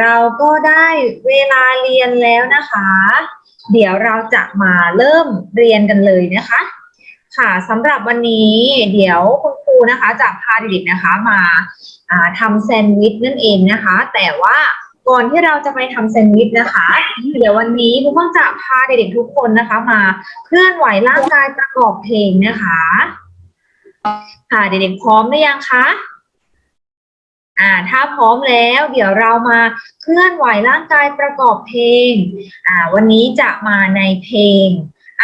เราก็ได้เวลาเรียนแล้วนะคะ เดี๋ยวเราจะมาเริ่มเรียนกันเลยนะคะ ค่ะสำหรับวันนี้เดี๋ยวคุณครูนะคะจะพาเด็กๆนะคะมาทำแซนด์วิชนั่นเองนะคะ แต่ว่าก่อนที่เราจะไปทำแซนด์วิชนะคะ เดี๋ยววันนี้ครูเพิ่งจะพาเด็กๆทุกคนนะคะ มาเคลื่อนไหวร่างกายประกอบเพลงนะคะ ค่ะเด็กๆพร้อมหรือยังคะ อ่าถ้าพร้อมแล้วเดี๋ยวเรามาเคลื่อนไหวร่างกายประกอบเพลงอ่าวันนี้จะมาในเพลง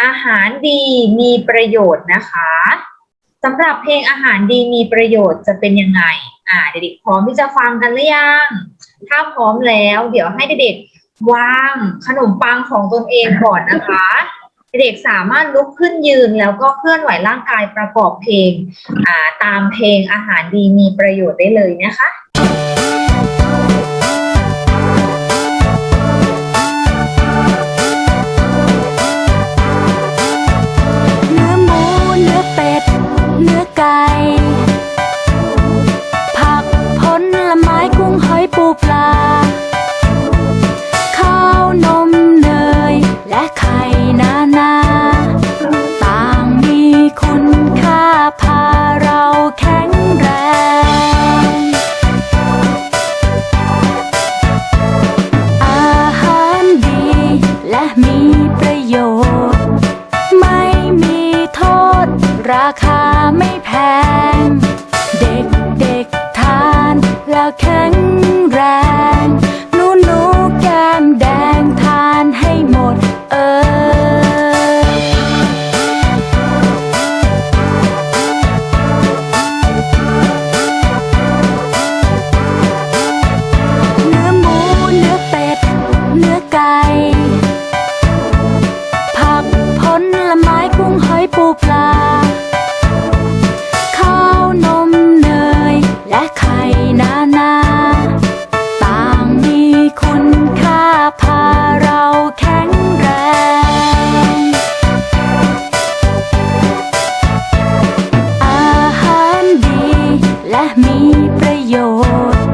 อาหารดีมีประโยชน์นะคะสำหรับเพลงอาหารดีมีประโยชน์จะเป็นยังไงอ่าเด็กๆพร้อมที่จะฟังกันหรือยัง ถ้าพร้อมแล้ว เดี๋ยวให้เด็กๆวางขนมปังของตนเองก่อนนะคะ เด็กสามารถลุกขึ้นยืนแล้วก็เคลื่อนไหวร่างกายประกอบเพลงตามเพลงอาหารดีมีประโยชน์ได้เลยนะคะ ราคาไม่แพงเด็กเด็กๆทานแล้วแข็ง ประโยชน์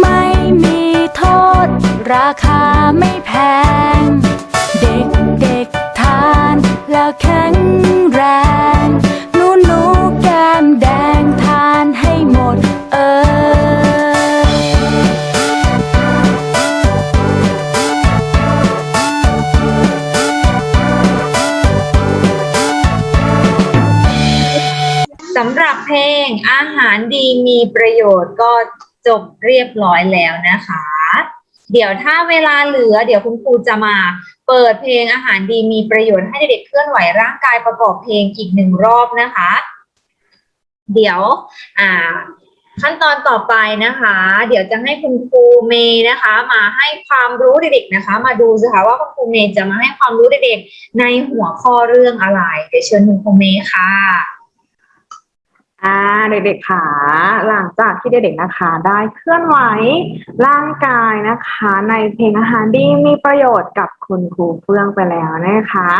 ไม่มีโทษ ราคาไม่แพง มีประโยชน์ก็จบเรียบร้อยแล้วนะคะ เดี๋ยวถ้าเวลาเหลือ เดี๋ยวคุณครูจะมาเปิดเพลงอาหารดีมีประโยชน์ให้เด็กๆเคลื่อนไหวร่างกายประกอบเพลงอีกหนึ่งรอบนะคะ เดี๋ยวอ่าขั้นตอนต่อไปนะคะ เดี๋ยวจะให้คุณครูเมย์นะคะ มาให้ความรู้เด็กๆนะคะ มาดูสิคะว่าคุณครูเมย์จะมาให้ความรู้เด็กๆในหัวข้อเรื่องอะไรเดี๋ยวเชิญคุณครูเมย์ค่ะ อ่าเด็กๆค่ะหลังจากที่เด็กๆนะคะ ได้เคลื่อนไหวร่างกายนะคะ ในเพลงอาหารดีมีประโยชน์กับคุณครูเฟื่องไปแล้วนะคะ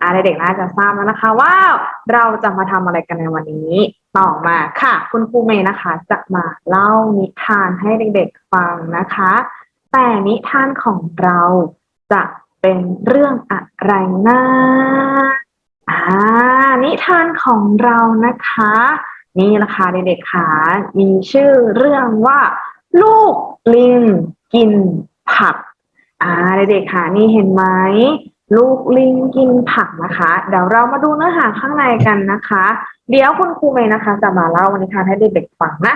อ่าเด็กๆน่าจะทราบแล้วนะคะว่าเราจะมาทำอะไรกันในวันนี้ต่อมาค่ะ คุณครูเมย์นะคะ จะมาเล่านิทานให้เด็กๆฟังนะคะ แต่นิทานของเราจะเป็นเรื่องอะไรนะอ่านิทานของเรานะคะ นี่ละคะเด็กๆค่ะมีชื่อเรื่องว่า ลูกลิงกินผักอ่าเด็กๆค่ะนี่เห็นไหมลูกลิงกินผักนะคะ เดี๋ยวเรามาดูเนื้อหาข้างในกันนะคะ เดี๋ยวคุณครูเมย์นะคะ จะมาเล่านิทานให้เด็กๆฟังนะ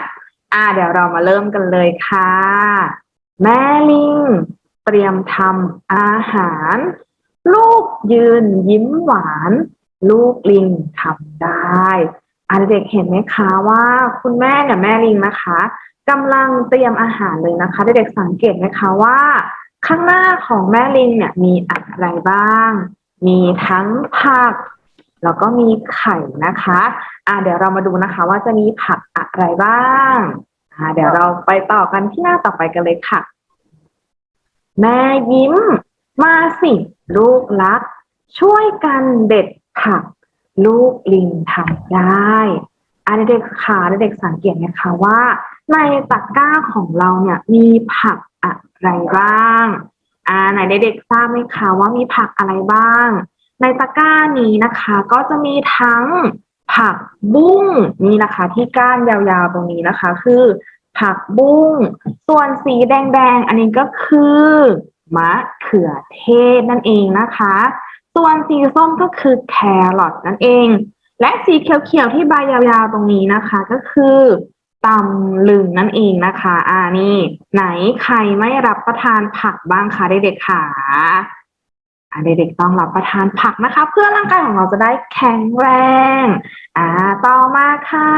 อ่า เดี๋ยวเรามาเริ่มกันเลยค่ะ แม่ลิง เตรียมทำอาหาร ลูกยืนยิ้มหวาน ลูกลิงทำได้ อาเด็กเห็นไหมคะว่าคุณแม่เนี่ยแม่ลิงนะคะกำลังเตรียมอาหารเลยนะคะเด็กๆสังเกตไหมคะว่า ข้างหน้าของแม่ลิงเนี่ยมีอะไรบ้าง มีทั้งผักแล้วก็มีไข่นะคะอ่าเดี๋ยวเรามาดูนะคะว่าจะมีผักอะไรบ้างอ่าเดี๋ยวเราไปต่อกันที่หน้าต่อไปกันเลยค่ะ แม่ยิ้ม มาสิ ลูกรัก ช่วยกันเด็ดผัก ลูกลิงทำได้อันเด็กๆคะเด็กๆสังเกตไหมคะว่า ในตะกร้าของเราเนี่ยมีผักอะอะไรบ้างอ่าไหนเด็กๆทราบไหมคะว่ามีผักอะไรบ้าง ในตะกร้านี้นะคะ ก็จะมีทั้งผักบุ้งนี่นะคะ ที่ก้านยาวๆตรงนี้นะคะ คือ ผักบุ้งส่วนสีแดงๆ อันนี้ก็คือมะเขือเทศนั่นเองนะคะ ส่วนสีส้มก็คือแครอทนั่นเอง และสีเขียวๆที่ใบยาวๆตรงนี้นะคะ ก็คือตำลึงนั่นเองนะคะ อ่านี่ ไหนใครไม่รับประทานผักบ้างคะเด็กๆค่ะอ่าเด็กๆต้องรับประทานผักนะคะ เพื่อร่างกายของเราจะได้แข็งแรง อ่า ต่อมาค่ะ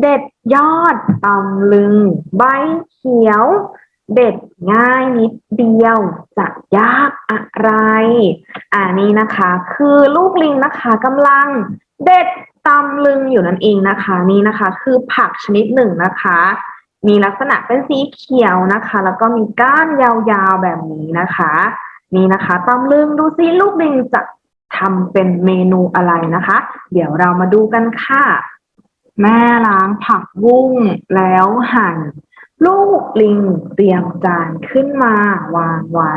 เด็ดยอดตำลึง ใบเขียว เด็ดง่ายนิดเดียวจะยากอะไร อ่านี่นะคะ คือลูกลิงนะคะกำลังเด็ดตำลึงอยู่นั่นเองนะคะ นี่นะคะ คือผักชนิดหนึ่งนะคะ มีลักษณะเป็นสีเขียวนะคะ แล้วก็มีก้านยาวๆแบบนี้นะคะ นี่นะคะตำลึงดูซิลูกลิงจะทำเป็นเมนูอะไรนะคะ เดี๋ยวเรามาดูกันค่ะ แม่ล้างผักบุ้งแล้วหั่น ลูกลิงเตรียมจานขึ้นมาวางไว้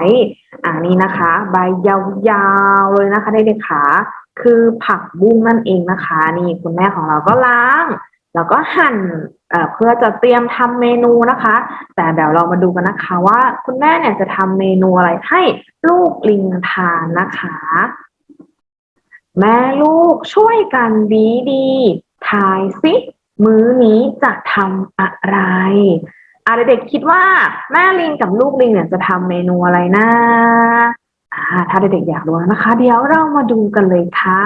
อ่านี่นะคะ ใบยาวๆเลยนะคะเด็กๆขาคือผักบุ้งนั่นเองนะคะ นี่คุณแม่ของเราก็ล้าง แล้วก็หั่นเเพื่อจะเตรียมทำเมนูนะคะ แต่เดี๋ยวเรามาดูกันนะคะว่าคุณแม่เนี่ยจะทำเมนูอะไรให้ลูกลิงทานนะคะ แม่ลูกช่วยกันดีดีๆทายสิมื้อนี้จะทำอะไร อะเด็กๆคิดว่าแม่ลิงกับลูกลิงเนี่ยจะทำเมนูอะไรนะอ่าถ้าเด็กๆอยากรู้นะคะ เดี๋ยวเรามาดูกันเลยค่ะ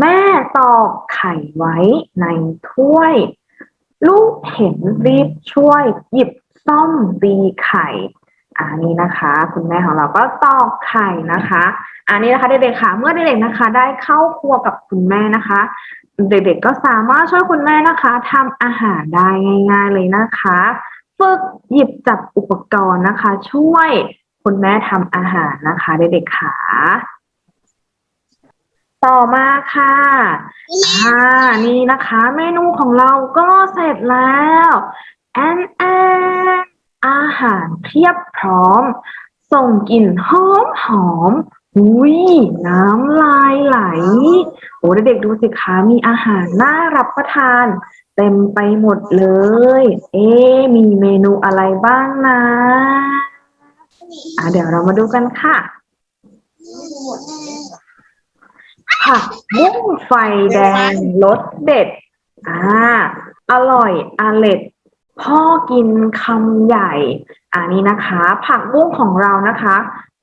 แม่ตอกไข่ไว้ในถ้วย ลูกเห็นรีบช่วย หยิบซ่อมตีไข่อันนี้นะคะ คุณแม่ของเราก็ตอกไข่นะคะ อันนี้นะคะเด็กๆค่ะ เมื่อเด็กๆนะคะ ได้เข้าครัวกับคุณแม่นะคะ เด็กๆก็สามารถช่วยคุณแม่นะคะทำอาหารได้ง่าย ๆเลยนะคะ ฝึกหยิบจับอุปกรณ์นะคะ ช่วยคุณแม่ทำอาหารนะคะเด็กๆค่ะต่อมาค่ะ อ่า นี่นะคะ เมนูของเราก็เสร็จแล้วแอนแอนอาหารเพียบพร้อม ส่งกลิ่นหอมหอม อุ้ยน้ำลายไหล โอ้เด็กๆดูสิคะมีอาหารน่ารับประทาน เต็มไปหมดเลย เอ๊มีเมนูอะไรบ้างนะอะเดี๋ยวเรามาดูกันค่ะผักบุ้งไฟแดงรสเด็ด อ่า อร่อยอเล็ด พ่อกินคำใหญ่ อันนี้นะคะ ผักบุ้งของเรานะคะ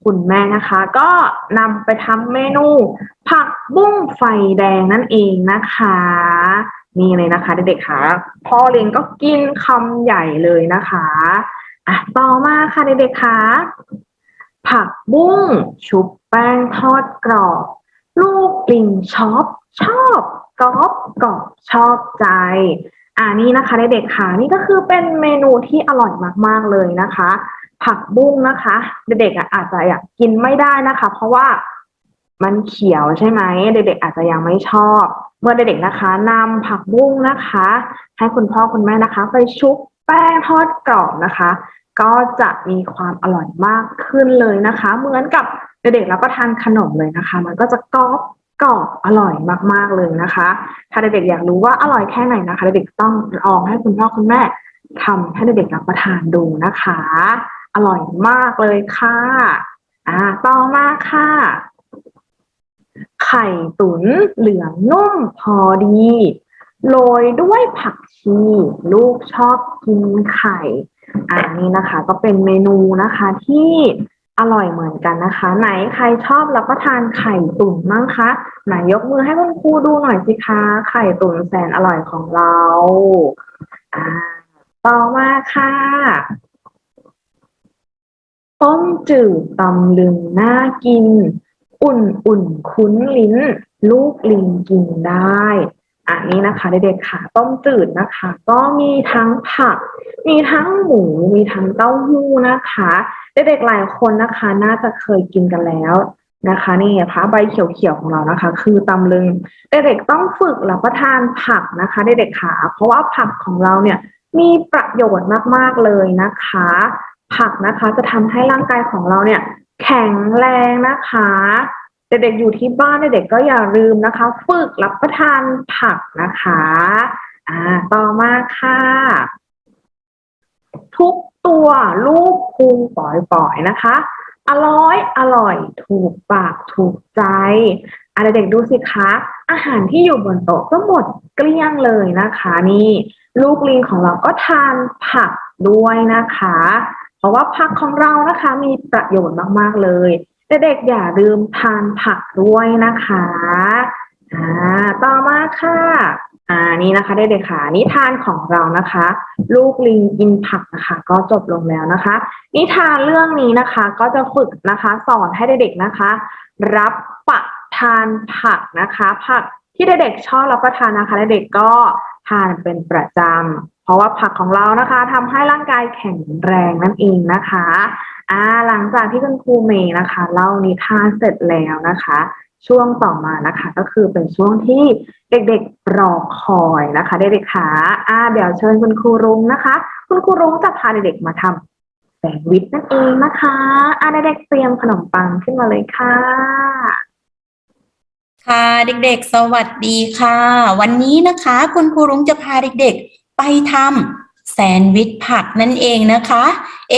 คุณแม่นะคะ ก็นำไปทำเมนู ผักบุ้งไฟแดงนั่นเองนะคะ นี่เลยนะคะเด็กๆค่ะพ่อเลี้ยงก็กินคำใหญ่เลยนะคะอะต่อมาค่ะเด็กๆค่ะผักบุ้ง ชุบแป้งทอดกรอบ ลูกลิงชอบชอบกรอบกรอบชอบใจอ่านี่นะคะเด็กๆค่ะนี่ก็คือเป็นเมนูที่อร่อยมากๆเลยนะคะ ผักบุ้งนะคะ เด็กๆอาจจะอยากกินไม่ได้นะคะ เพราะว่ามันเขียวใช่ไหมเด็กๆอาจจะยังไม่ชอบ เมื่อเด็กๆนะคะนำผักบุ้งนะคะ ให้คุณพ่อคุณแม่นะคะ ไปชุบแป้งทอดกรอบนะคะ ก็จะมีความอร่อยมากขึ้นเลยนะคะ เหมือนกับเด็กๆรับประทานขนมเลยนะคะ มันก็จะกรอบกรอบอร่อยมากๆเลยนะคะ ถ้าเด็กๆอยากรู้ว่าอร่อยแค่ไหนนะคะเด็กๆต้องลองให้คุณพ่อคุณแม่ทำให้เด็กๆรับประทานดูนะคะ อร่อยมากเลยค่ะ อ่า ต่อมาค่ะ ไข่ตุ๋นเหลืองนุ่มพอดี โรยด้วยผักชี ลูกชอบกินไข่อ่านี่นะคะ ก็เป็นเมนูนะคะที่อร่อยเหมือนกันนะคะ ไหนใครชอบรับประทานไข่ตุ๋นมั้งคะ ไหนยกมือให้คุณครูดูหน่อยสิคะ ไข่ตุ๋นแสนอร่อยของเรา อ่า ต่อมาค่ะ ต้มจืดตำลึงน่ากิน อุ่นอุ่นๆคุ้นลิ้น ลูกลิงกินได้ อันนี้นะคะเด็กๆค่ะ ต้มจืดนะคะ ก็มีทั้งผัก มีทั้งหมู มีทั้งเต้าหู้นะคะเด็กๆหลายคนนะคะ น่าจะเคยกินกันแล้วนะคะนี่นะคะใบเขียวๆของเรานะคะ คือตำลึงเด็กๆต้องฝึกรับประทานผักนะคะเด็กๆค่ะเพราะว่าผักของเราเนี่ยมีประโยชน์มากๆเลยนะคะ ผักนะคะจะทำให้ร่างกายของเราเนี่ย แข็งแรงนะคะเด็กๆอยู่ที่บ้านเด็กๆก็อย่าลืมนะคะ ฝึกรับประทานผักนะคะอ่าต่อมาค่ะ ทุกตัวลูกพุงปล่อยๆนะคะ อร่อยอร่อย ถูกปากถูกใจอะเด็กๆดูสิคะ อาหารที่อยู่บนโต๊ะก็หมดเกลี้ยงเลยนะคะ นี่ ลูกลิงของเราก็ทานผักด้วยนะคะ ราะว่าผักของเรานะคะมีประโยชน์มาก ๆ เลยเด็กๆอย่าลืมทานผักด้วยนะคะอ่าต่อมาค่ะอ่านี่นะคะเด็กๆค่ะนิทานของเรานะคะ ลูกลิงกินผักนะคะ ก็จบลงแล้วนะคะ นิทานเรื่องนี้นะคะ ก็จะฝึกนะคะสอนให้เด็กๆนะคะ รับประทานผักนะคะ ผักที่เด็กๆชอบรับประทานนะคะเด็กๆก็ทานเป็นประจำ เพราะว่าผักของเรานะคะทำให้ร่างกายแข็งแรงนั่นเองนะคะอ่าหลังจากที่คุณครูเมย์นะคะเล่านิทานเสร็จแล้วนะคะ ช่วงต่อมานะคะก็คือเป็นช่วงที่เด็กๆรอคอยนะคะเด็กๆค่ะอ่าเดี๋ยวเชิญคุณครูรุ้งนะคะ คุณครูรุ้งจะพาเด็กๆมาทำแซนด์วิชนั่นเองนะคะอ่าเด็กๆเตรียมขนมปังขึ้นมาเลยค่ะค่ะเด็กๆ สวัสดีค่ะ วันนี้นะคะ คุณครูรุ้งจะพาเด็กๆ ไปทำแซนด์วิชผักนั่นเองนะคะ เอ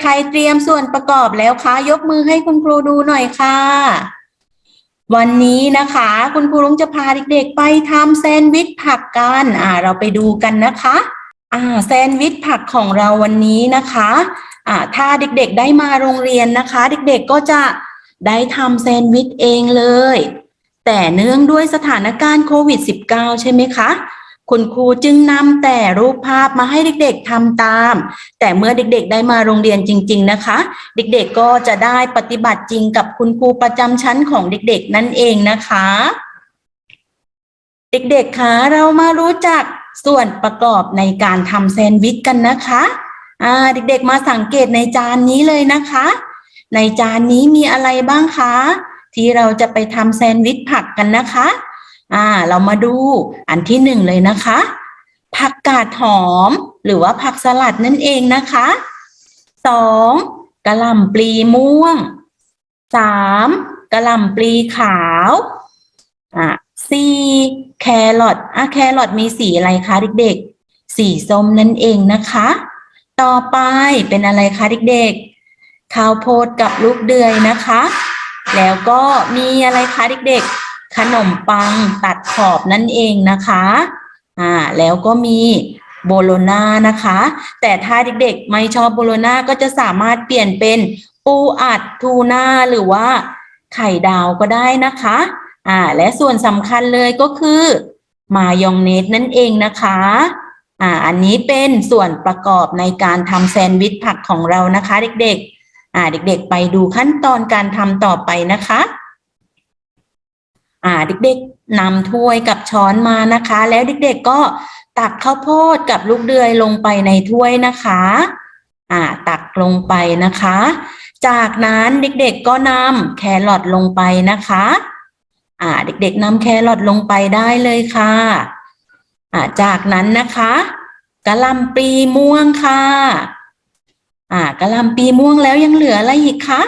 ใครเตรียมส่วนประกอบแล้วคะยกมือให้คุณครูดูหน่อยค่ะ วันนี้นะคะ คุณครูรุ้งจะพาเด็กๆ ไปทำแซนด์วิชผักกันอ่า เราไปดูกันนะคะ อ่าแซนด์วิชผักของเราวันนี้นะคะอ่าถ้าเด็กๆได้มาโรงเรียนนะคะ เด็กๆก็จะได้ทำแซนด์วิชเองเลย แต่เนื่องด้วยสถานการณ์โควิด -19 ใช่ไหมคะ คุณครูจึงนำแต่รูปภาพมาให้เด็กๆทำตาม แต่เมื่อเด็กๆ ได้มาโรงเรียนจริง ๆนะคะ เด็กๆก็จะได้ปฏิบัติจริงกับคุณครูประจำชั้นของเด็กๆ นั่นเองนะคะ เด็กๆคะเรามารู้จักส่วนประกอบในการทำแซนด์วิชกันนะคะอ่าเด็กๆมาสังเกตในจานนี้เลยนะคะ ในจานนี้มีอะไรบ้างคะ ที่เราจะไปทำแซนด์วิชผักกันนะคะ อ่า เรามาดูอันที่หนึ่งเลยนะคะ ผักกาดหอม หรือว่าผักสลัดนั่นเองนะคะสองกะหล่ำปลีม่วงสามกะหล่ำปลีขาวอ่าสี่แครอทอะแครอทมีสีอะไรคะเด็กๆ สีส้มนั่นเองนะคะ ต่อไปเป็นอะไรคะเด็กๆ ข้าวโพดกับลูกเดือยนะคะ แล้วก็มีอะไรคะเด็กๆ ขนมปังตัดขอบนั่นเองนะคะอ่าแล้วก็มีโบโลนานะคะ แต่ถ้าเด็กๆไม่ชอบโบโลนาก็จะสามารถเปลี่ยนเป็นปูอัดทูน่าหรือว่าไข่ดาวก็ได้นะคะอ่าและส่วนสำคัญเลยก็คือมายองเนสนั่นเองนะคะอ่าอันนี้เป็นส่วนประกอบในการทำแซนด์วิชผักของเรานะคะ เด็กๆอ่าเด็กๆ ไปดูขั้นตอนการทำต่อไปนะคะ อ่าเด็กๆนำถ้วยกับช้อนมานะคะ แล้วเด็กๆก็ตักข้าวโพดกับลูกเดือยลงไปในถ้วยนะคะอ่าตักลงไปนะคะ จากนั้นเด็กๆก็นำแครอทลงไปนะคะอ่าเด็กๆนำแครอทลงไปได้เลยค่ะอ่าจากนั้นนะคะกะหล่ำปีม่วงค่ะอ่ากะหล่ำปีม่วงแล้วยังเหลืออะไรอีกคะ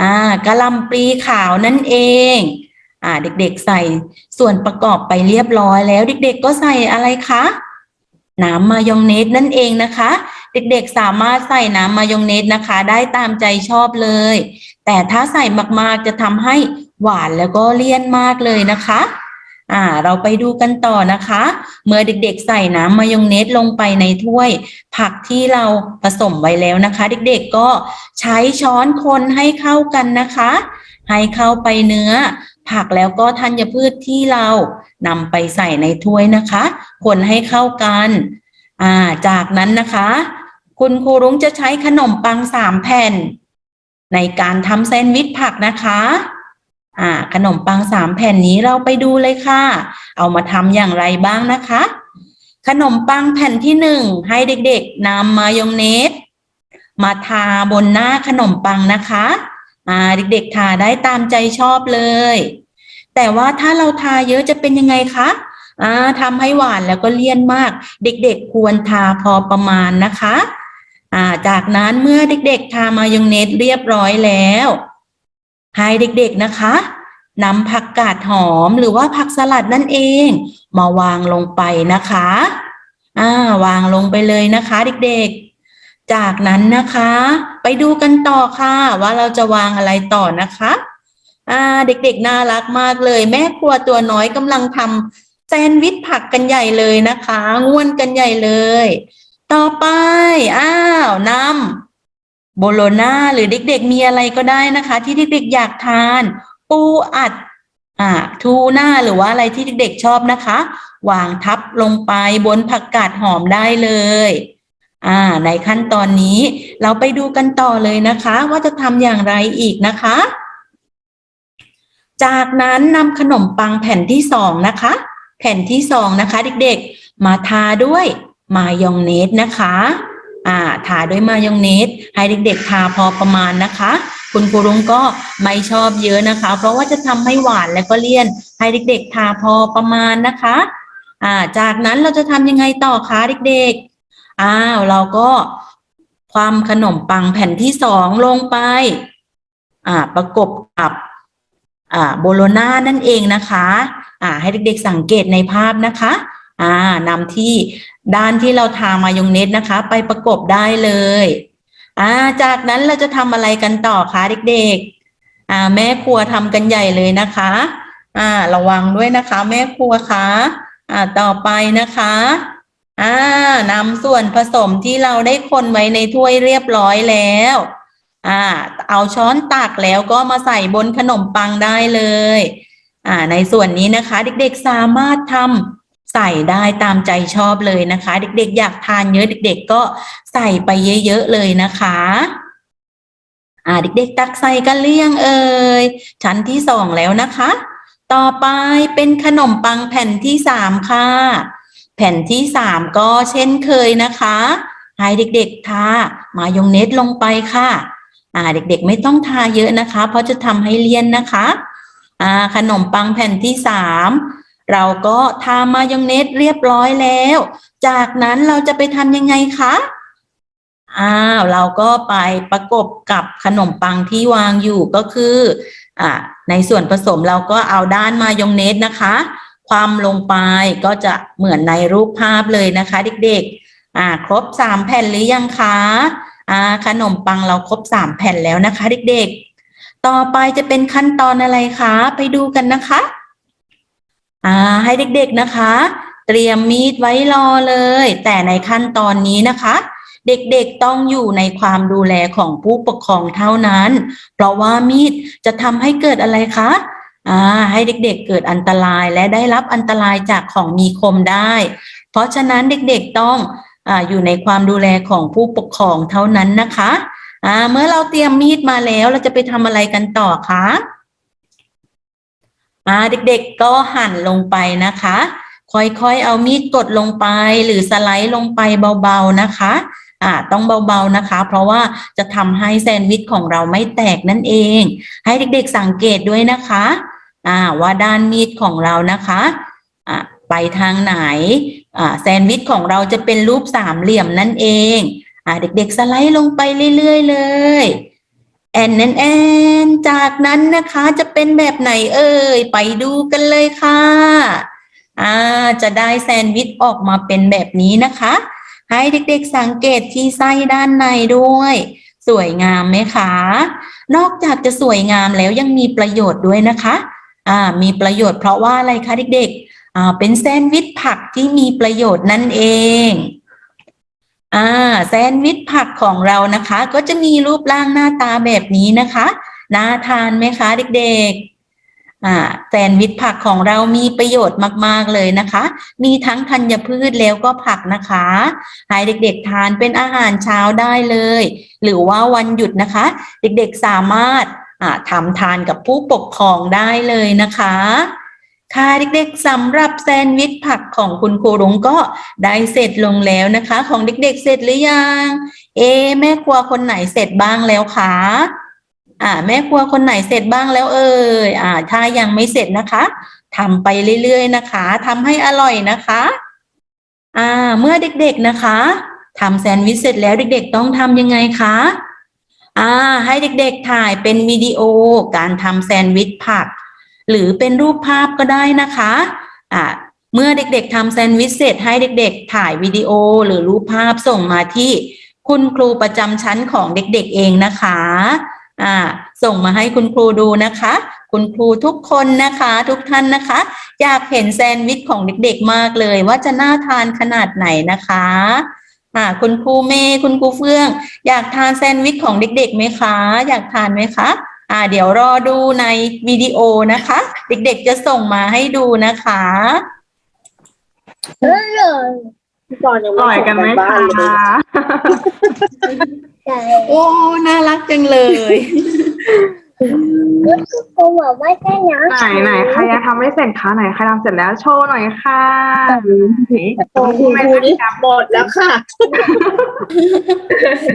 อ่ากะหล่ำปีขาวนั่นเอง อ่าเด็กๆใส่ส่วนประกอบไปเรียบร้อยแล้ว เด็กๆก็ใส่อะไรคะน้ำมายองเนสนั่นเองนะคะ เด็กๆสามารถใส่น้ำมายองเนสนะคะ ได้ตามใจชอบเลย แต่ถ้าใส่มากๆจะทำให้หวานแล้วก็เลี่ยนมากเลยนะคะอ่าเราไปดูกันต่อนะคะ เมื่อเด็กๆ ใส่น้ำมายองเนสลงไปในถ้วย ผักที่เราผสมไว้แล้วนะคะ เด็กๆก็ใช้ช้อนคนให้เข้ากันนะคะ ให้เข้าไปเนื้อ ผักแล้วก็ธัญพืชที่เรานำไปใส่ในถ้วยนะคะ คนให้เข้ากัน อ่า จากนั้นนะคะ คุณครูรุ้งจะใช้ขนมปังสามแผ่น ในการทำแซนด์วิชผักนะคะ อ่า ขนมปังสามแผ่นนี้เราไปดูเลยค่ะ เอามาทำอย่างไรบ้างนะคะ ขนมปังแผ่นที่หนึ่งให้เด็กๆนำมายองเนสมาทาบนหน้าขนมปังนะคะ อ่าเด็กๆทาได้ตามใจชอบเลย แต่ว่าถ้าเราทาเยอะจะเป็นยังไงคะอ่าทำให้หวานแล้วก็เลี่ยนมาก เด็กๆควรทาพอประมาณนะคะอ่าจากนั้นเมื่อเด็กๆทามายองเนสเรียบร้อยแล้วให้เด็กๆนะคะนำผักกาดหอมหรือว่าผักสลัดนั่นเอง มาวางลงไปนะคะ อ่าวางลงไปเลยนะคะ เด็กๆ จากนั้นนะคะ ไปดูกันต่อค่ะ ว่าเราจะวางอะไรต่อนะคะอ่าเด็กๆ น่ารักมากเลย แม่ครัวตัวน้อยกำลังทำแซนด์วิชผักกันใหญ่เลยนะคะง่วนกันใหญ่เลย ต่อไปอ้าวนำโบโลน่าหรือเด็กๆ มีอะไรก็ได้นะคะ ที่เด็กๆ อยากทาน ปูอัดอ่าทูน่าหรือว่าอะไรที่เด็กๆ ชอบนะคะ วางทับลงไปบนผักกาดหอมได้เลย อ่า ในขั้นตอนนี้เราไปดูกันต่อเลยนะคะ ว่าจะทำอย่างไรอีกนะคะ จากนั้นนำขนมปังแผ่นที่สองนะคะ แผ่นที่สองนะคะ เด็กๆ มาทาด้วยมายองเนสนะคะ อ่า ทาด้วยมายองเนสให้เด็กๆ ทาพอประมาณนะคะ คุณครูรุงก็ไม่ชอบเยอะนะคะ เพราะว่าจะทำให้หวานและก็เลี่ยน ให้เด็กๆ ทาพอประมาณนะคะ อ่า จากนั้นเราจะทำยังไงต่อคะเด็กๆ อ้าวเราก็ความขนมปังแผ่นที่สองลงไป อ่า ประกบกับ อ่า โบโลน่านั่นเองนะคะ อ่า ให้เด็กๆสังเกตในภาพนะคะ อ่านำที่ด้านที่เราทามายองเนสนะคะ ไปประกบได้เลย อ่า จากนั้นเราจะทำอะไรกันต่อคะเด็กๆ อ่า แม่ครัวทำกันใหญ่เลยนะคะ อ่า ระวังด้วยนะคะ แม่ครัวคะ อ่า ต่อไปนะคะ อ่านำส่วนผสมที่เราได้คนไว้ในถ้วยเรียบร้อยแล้ว อ่า เอาช้อนตักแล้วก็มาใส่บนขนมปังได้เลย อ่า ในส่วนนี้นะคะ เด็กๆสามารถทำใส่ได้ตามใจชอบเลยนะคะ เด็กๆ อยากทานเยอะเด็ก ๆ ก็ใส่ไปเยอะๆเลยนะคะ อ่า เด็กๆ ตักใส่กันเลี่ยงเอ่ยชั้นที่สองแล้วนะคะ ต่อไปเป็นขนมปังแผ่นที่สามค่ะ แผ่นที่สามก็เช่นเคยนะคะให้เด็กๆทามายองเนสลงไปค่ะอ่าเด็กๆไม่ต้องทาเยอะนะคะ เพราะจะทำให้เลี่ยนนะคะอ่าขนมปังแผ่นที่สามเราก็ทามายองเนสเรียบร้อยแล้ว จากนั้นเราจะไปทำยังไงคะอ้าวเราก็ไปประกบกับขนมปังที่วางอยู่ก็คืออ่าในส่วนผสมเราก็เอาด้านมายองเนสนะคะ ความลงไปก็จะเหมือนในรูปภาพเลยนะคะเด็กๆ อ่า ครบสามแผ่นหรือยังคะอ่าขนมปังเราครบสามแผ่นแล้วนะคะเด็กๆ ต่อไปจะเป็นขั้นตอนอะไรคะ ไปดูกันนะคะ อ่า ให้เด็กๆนะคะ เตรียมมีดไว้รอเลย แต่ในขั้นตอนนี้นะคะ เด็กๆต้องอยู่ในความดูแลของผู้ปกครองเท่านั้น เพราะว่ามีดจะทำให้เกิดอะไรคะ อ่าให้เด็กๆเกิดอันตรายและได้รับอันตรายจากของมีคมได้ เพราะฉะนั้นเด็กๆต้องอ่าอยู่ในความดูแลของผู้ปกครองเท่านั้นนะคะอ่าเมื่อเราเตรียมมีดมาแล้วเราจะไปทำอะไรกันต่อคะอ่าเด็กๆก็หั่นลงไปนะคะ ค่อยๆเอามีดกดลงไปหรือสไลด์ลงไปเบาๆนะคะอ่าต้องเบาๆนะคะ เพราะว่าจะทำให้แซนด์วิชของเราไม่แตกนั่นเอง ให้เด็กๆสังเกตด้วยนะคะ อ่าว่าด้านมีดของเรานะคะอ่าไปทางไหนอ่าแซนด์วิชของเราจะเป็นรูปสามเหลี่ยมนั่นเองอ่าเด็กๆสไลด์ลงไปเรื่อยๆเลยแอนแอนแอนจากนั้นนะคะจะเป็นแบบไหนเอ่ยไปดูกันเลยค่ะอ่าจะได้แซนด์วิชออกมาเป็นแบบนี้นะคะ ให้เด็กๆสังเกตที่ไส้ด้านในด้วย สวยงามไหมคะ นอกจากจะสวยงามแล้วยังมีประโยชน์ด้วยนะคะ อ่ามีประโยชน์เพราะว่าอะไรคะเด็กๆอ่าเป็นแซนด์วิชผักที่มีประโยชน์นั่นเองอ่าแซนด์วิชผักของเรานะคะ ก็จะมีรูปร่างหน้าตาแบบนี้นะคะน่าทานไหมคะเด็กๆอ่าแซนด์วิชผักของเรามีประโยชน์มาก ๆ เลยนะคะ มีทั้งธัญพืชแล้วก็ผักนะคะให้เด็กๆทานเป็นอาหารเช้าได้เลย หรือว่าวันหยุดนะคะ เด็กๆสามารถ ทำทานกับผู้ปกครองได้เลยนะคะ ค่ะเด็กๆสำหรับแซนด์วิชผักของคุณครูรุ้งก็ได้เสร็จลงแล้วนะคะ ของเด็กๆเสร็จหรือยัง เอ แม่ครัวคนไหนเสร็จบ้างแล้วคะอ่าแม่ครัวคนไหนเสร็จบ้างแล้วเอ่ยอ่า ถ้ายังไม่เสร็จนะคะทำไปเรื่อยๆนะคะทำให้อร่อยนะคะอ่าเมื่อเด็กๆนะคะทำแซนด์วิชเสร็จแล้วเด็กๆต้องทำยังไงคะ อ่า ให้เด็กๆถ่ายเป็นวิดีโอการทำแซนด์วิชผัก หรือเป็นรูปภาพก็ได้นะคะอ่าเมื่อเด็กๆทำแซนด์วิชเสร็จให้เด็กๆ ถ่ายวิดีโอหรือรูปภาพส่งมาที่คุณครูประจำชั้นของเด็กๆเองนะคะอ่าส่งมาให้คุณครูดูนะคะ คุณครูทุกคนนะคะ ทุกท่านนะคะ อยากเห็นแซนด์วิชของเด็กๆมากเลย ว่าจะน่าทานขนาดไหนนะคะ อ่าคุณครูเมย์คุณครูเฟื่อง อยากทานแซนด์วิชของเด็กๆไหมคะ อยากทานไหมคะอ่าเดี๋ยวรอดูในวิดีโอนะคะ เด็กๆจะส่งมาให้ดูนะคะก่อนยังอร่อยกันไหมคะโอ้ น่ารักจังเลย ครูบอกว่าใช่นะไหนไหนใครยังทำไม่เสร็จคะไหนใครทำเสร็จแล้วโชว์หน่อยค่ะครูครูนี่หมดแล้วค่ะ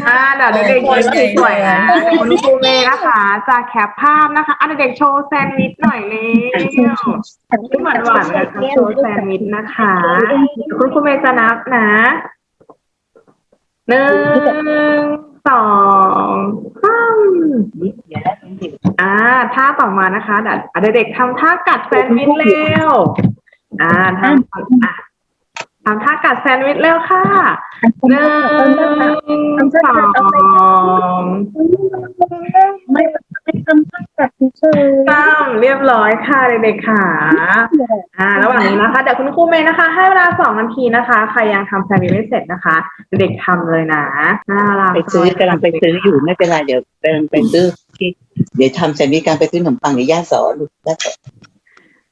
อ่าเดี๋ยวเด็กๆยืนสวยๆนะคุณครูเมย์นะคะ จะแคปภาพนะคะอะเด็กๆโชว์แซนด์วิชหน่อยเร็วหวานหวานๆนะคะโชว์แซนด์วิชนะคะคุณครูเมย์จะนับนะหนึ่งสองสามอ่า ท่าต่อมานะคะเดี๋ยวอะเด็กๆทำท่ากัดแซนด์วิชเร็วอ่าทำอะทำท่ากัดแซนด์วิชเร็วค่ะหนึ่งสองไม่ไม่ ทำตั้งแต่ที่เชยสามเรียบร้อยค่ะเด็กๆค่ะอ่า ระหว่างนี้นะคะเดี๋ยวคุณครูเมย์นะคะ ให้เวลาสองนาทีนะคะ ใครยังทำแซนด์วิชไม่เสร็จนะคะ เด็กๆทำเลยนะน่ารักไปซื้อกำลังไปซื้ออยู่ไม่เป็นไรเดี๋ยวกำลังไปซื้อที่เดี๋ยวทำแซนด์วิชการไปซื้อขนมปังเดี๋ยวย่าสอนลูกย่าสอน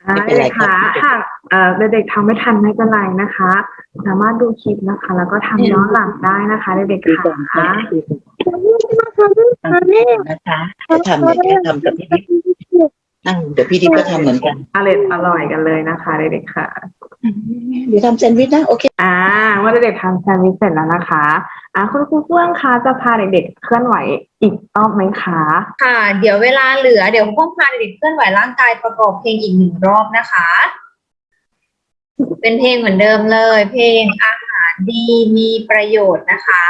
อ่าไม่เป็นไรเด็กๆค่ะครับหากเอ่อเด็กๆทำไม่ทันไม่เป็นไรนะคะ สามารถดูคลิปนะคะ แล้วก็ทำย้อนหลังได้นะคะเด็กดูๆก่อนค่ะดูก่อ นมาทำตั้งแต่นี่นะคะจะทำเดี๋ยวจะทำกับพี่ดิ๊กนั่งเดี๋ยวพี่ดิ๊กก็ทำเหมือนกันอร่อยอร่อยกันเลยนะคะเด็กๆค่ะ เดี๋ยวทำแซนด์วิชนะโอเค อ่าเมื่อเด็กๆทำแซนด์วิชเสร็จแล้วนะคะ อ่าคุณครูเฟื่องคะจะพาเด็กๆเคลื่อนไหวอีกรอบไหมคะค่ะ เดี๋ยวเวลาเหลือเดี๋ยวพวกพาเด็กๆเคลื่อนไหวร่างกายประกอบเพลงอีกหนึ่งรอบนะคะ เป็นเพลงเหมือนเดิมเลย เพลงอาหารดีมีประโยชน์นะคะ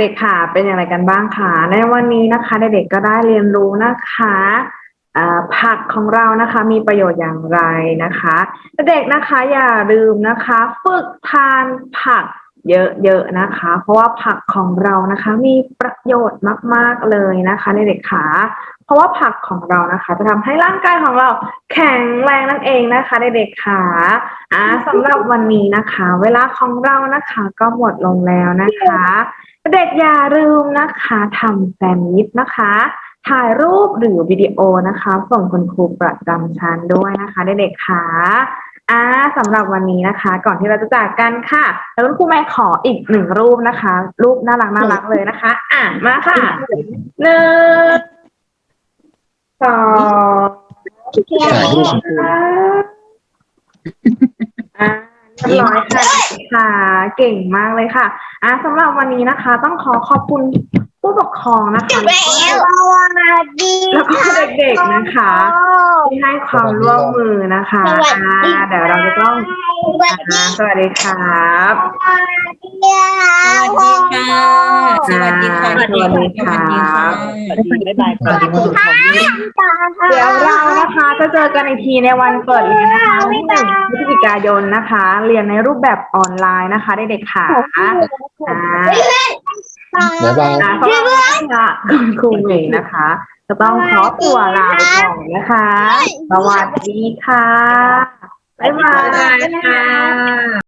เด็กๆค่ะ เป็นอย่างไรกันบ้างคะในวันนี้นะคะเด็กๆก็ได้เรียนรู้นะคะผักของเรานะคะมีประโยชน์อย่างไรนะคะเด็กๆนะคะอย่าลืมนะคะ ฝึกทานผักเยอะๆนะคะ เพราะว่าผักของเรานะคะมีประโยชน์มากๆเลยนะคะเด็กๆค่ะราะว่าผักของเรานะคะจะทำให้ร่างกายของเราแข็งแรงนั่นเองนะคะเด็กๆค่ะอ่าสำหรับวันนี้นะคะ เวลาของเรานะคะก็หมดลงแล้วนะคะ เด็กอย่าลืมนะคะทำแซนด์วิชนะคะ ถ่ายรูปหรือวิดีโอนะคะ ส่งคุณครูประจำชั้นด้วยนะคะเด็กๆค่ะอ่าสำหรับวันนี้นะคะ ก่อนที่เราจะจากกันค่ะแล้วคุณครูแม่ขออีกหนึ่งรูปนะคะ รูปน่ารักน่ารักเลยนะคะ อ่ามาค่ะหนึ่งสองถ่ายรูปคุณครูอ่า เรียบร้อยค่ะ ค่ะ เก่งมากเลยค่ะอะสำหรับวันนี้นะคะ ต้องขอขอบคุณ ผู้ปกครองนะคะแล้วก็เด็กๆนะคะ ที่ให้ความร่วมมือนะคะอ่าเดี๋ยวเราจะต้องอ่าสวัสดีครับสวัสดีค่ะ สวัสดีค่ะ สวัสดีค่ะบ๊ายบายก่อนที่คุณครูทำด้วย เดี๋ยวเรานะคะจะเจอกันอีกทีในวันเปิดเรียนนะคะวันที่หนึ่งพฤศจิกายนนะคะ เรียนในรูปแบบออนไลน์นะคะเด็กๆค่ะอ่า บ๊ายบายอ่าสำหรับวันนี้ค่ะคุณครูเหม่งนะคะ จะต้องขอตัวลาไปก่อนนะคะ สวัสดีค่ะ บ๊ายบายค่ะ